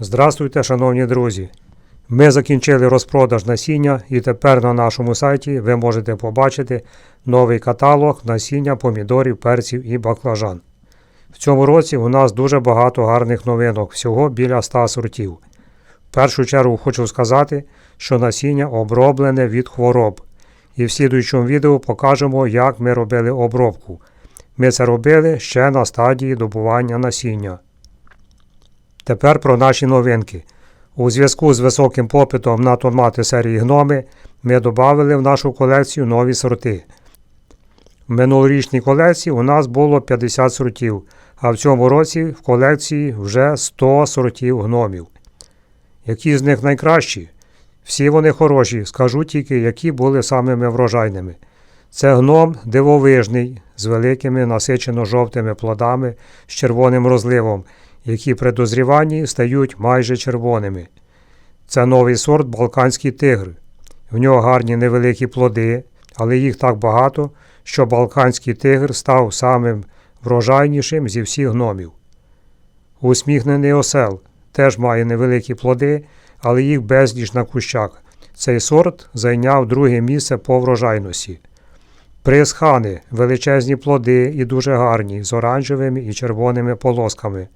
Здравствуйте, шановні друзі! Ми закінчили розпродаж насіння і тепер на нашому сайті ви можете побачити новий каталог насіння помідорів, перців і баклажан. В цьому році у нас дуже багато гарних новинок, всього біля 100 сортів. В першу чергу хочу сказати, що насіння оброблене від хвороб. І в слідуючому відео покажемо, як ми робили обробку. Ми це робили ще на стадії добування насіння. Тепер про наші новинки. У зв'язку з високим попитом на томати серії гноми ми додали в нашу колекцію нові сорти. В минулорічній колекції у нас було 50 сортів, а в цьому році в колекції вже 100 сортів гномів. Які з них найкращі? Всі вони хороші, скажу тільки, які були самими врожайними. Це гном дивовижний, з великими насичено жовтими плодами з червоним розливом, які при дозріванні стають майже червоними. Це новий сорт Балканський тигр. В нього гарні невеликі плоди, але їх так багато, що Балканський тигр став самим врожайнішим зі всіх гномів. Усміхнений осел теж має невеликі плоди, але їх безліч на кущах. Цей сорт зайняв друге місце по врожайності. Приз хани величезні плоди і дуже гарні, з оранжевими і червоними полосками.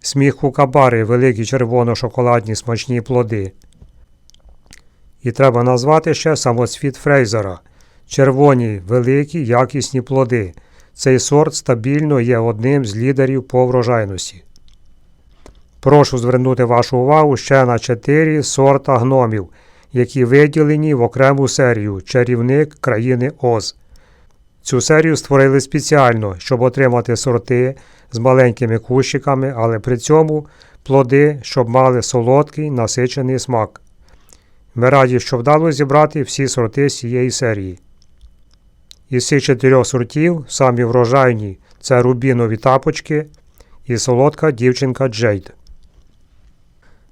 Сміх кукабари великі червоно-шоколадні смачні плоди. І треба назвати ще самоцвіт Фрейзера. Червоні, великі, якісні плоди. Цей сорт стабільно є одним з лідерів по врожайності. Прошу звернути вашу увагу ще на 4 сорта гномів, які виділені в окрему серію Чарівник країни Оз. Цю серію створили спеціально, щоб отримати сорти з маленькими кущиками, але при цьому плоди, щоб мали солодкий насичений смак. Ми раді, що вдалося зібрати всі сорти з цієї серії. Із цих чотирьох сортів самі врожайні це рубінові тапочки і солодка дівчинка Джейд.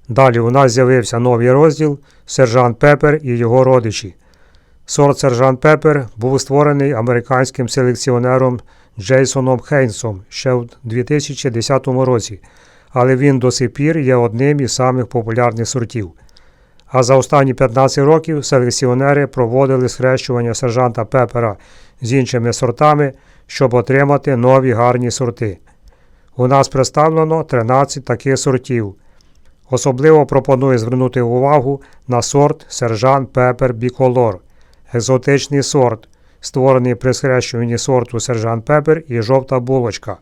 Далі у нас з'явився новий розділ Сержант Пепер і його родичі. Сорт Сержант Пепер був створений американським селекціонером Джейсоном Хейнсом ще в 2010 році, але він до сих пір є одним із самих популярних сортів. А за останні 15 років селекціонери проводили схрещування сержанта Пепера з іншими сортами, щоб отримати нові гарні сорти. У нас представлено 13 таких сортів. Особливо пропоную звернути увагу на сорт Сержант Пепер Біколор, екзотичний сорт, створений при схрещуванні сорту Сержант Пепер і жовта булочка.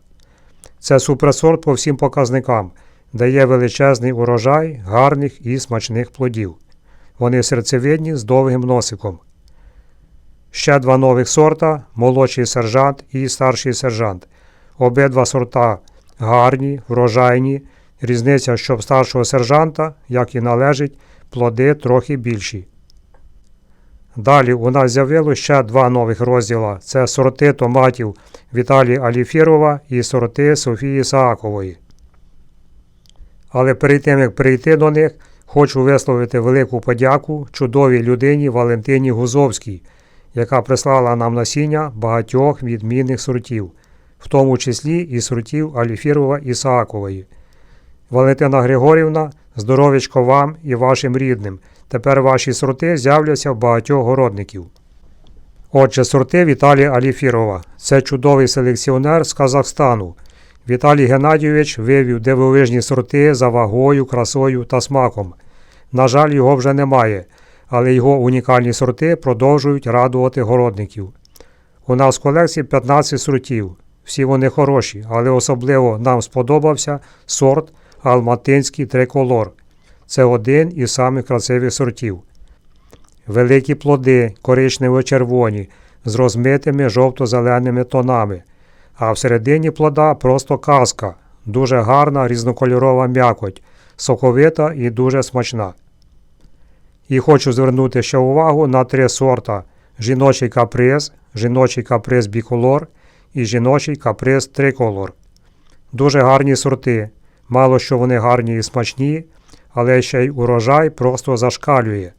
Це суперсорт по всім показникам, дає величезний урожай гарних і смачних плодів. Вони серцевидні з довгим носиком. Ще два нових сорта молодший сержант і старший сержант. Обидва сорта гарні, врожайні. Різниця, що в старшого сержанта, як і належить, плоди трохи більші. Далі у нас з'явилося ще два нових розділа: це сорти томатів Віталія Аліфірова і сорти Софії Саакової. Але перед тим, як прийти до них, хочу висловити велику подяку чудовій людині Валентині Гузовській, яка прислала нам насіння багатьох відмінних сортів, в тому числі і сортів Аліфірова і Саакової. Валентина Григорівна, здоров'ячко вам і вашим рідним. Тепер ваші сорти з'являться в багатьох городників. Отже, сорти Віталія Аліфірова. Це чудовий селекціонер з Казахстану. Віталій Геннадійович вивів дивовижні сорти за вагою, красою та смаком. На жаль, його вже немає, але його унікальні сорти продовжують радувати городників. У нас в колекції 15 сортів. Всі вони хороші, але особливо нам сподобався сорт Алматинський триколор. Це один із самих красивих сортів. Великі плоди коричнево-червоні з розмитими жовто-зеленими тонами, а всередині плода просто казка, дуже гарна різнокольорова м'якоть, соковита і дуже смачна. І хочу звернути ще увагу на три сорта: жіночий каприз, жіночий каприз біколор і жіночий каприз триколор. Дуже гарні сорти. Мало що вони гарні і смачні, але ще й урожай просто зашкалює.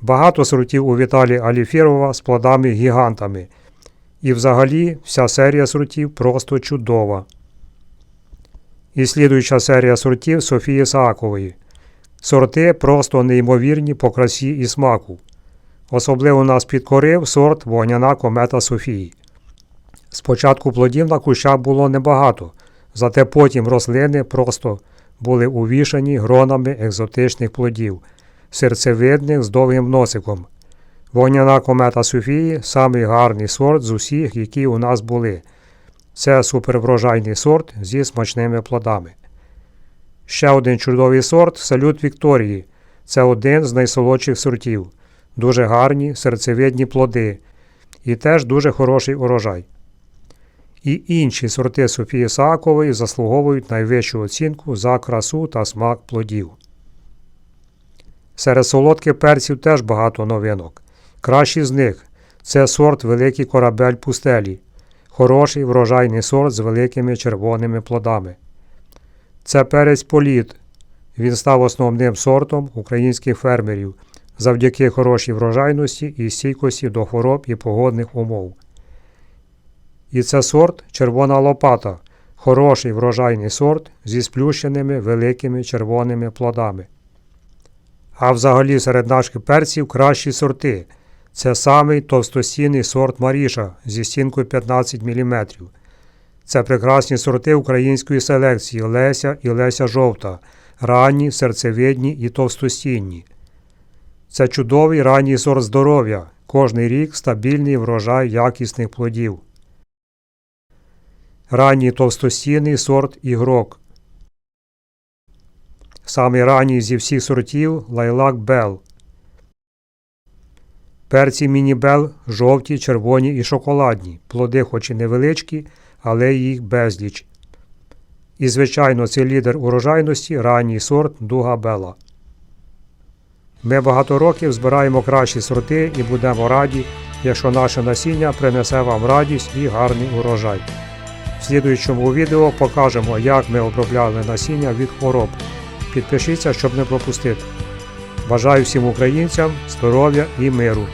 Багато сортів у Віталія Аліфірова з плодами-гігантами. І взагалі вся серія сортів просто чудова. І слідуюча серія сортів Софії Саакової. Сорти просто неймовірні по красі і смаку. Особливо нас підкорив сорт вогняна комета Софії. Спочатку плодів на кущах було небагато, зате потім рослини просто були увішані гронами екзотичних плодів, серцевидних з довгим носиком. Вогняна комета Софії самий гарний сорт з усіх, які у нас були. Це суперврожайний сорт зі смачними плодами. Ще один чудовий сорт салют Вікторії. Це один з найсолодших сортів. Дуже гарні серцевидні плоди і теж дуже хороший урожай. І інші сорти Софії Саакової заслуговують найвищу оцінку за красу та смак плодів. Серед солодких перців теж багато новинок. Кращий з них це сорт Великий корабель пустелі, хороший врожайний сорт з великими червоними плодами. Це перець політ. Він став основним сортом українських фермерів завдяки хорошій врожайності і стійкості до хвороб і погодних умов. І це сорт червона лопата, хороший врожайний сорт зі сплющеними великими червоними плодами. А взагалі серед наших перців кращі сорти. Це самий товстостінний сорт Маріша зі стінкою 15 мм. Це прекрасні сорти української селекції Леся і Леся жовта, ранні, серцевидні і товстостінні. Це чудовий ранній сорт здоров'я, кожний рік стабільний врожай якісних плодів. Ранній товстостінний сорт ігрок. Самий ранній зі всіх сортів лайлак Бел. Перці міні-бел жовті, червоні і шоколадні. Плоди хоч і невеличкі, але їх безліч. І, звичайно, це лідер урожайності ранній сорт Дуга Бела. Ми багато років збираємо кращі сорти і будемо раді, якщо наше насіння принесе вам радість і гарний урожай. Слідуючому відео покажемо, як ми обробляли насіння від хвороб. Підпишіться, щоб не пропустити. Бажаю всім українцям здоров'я і миру.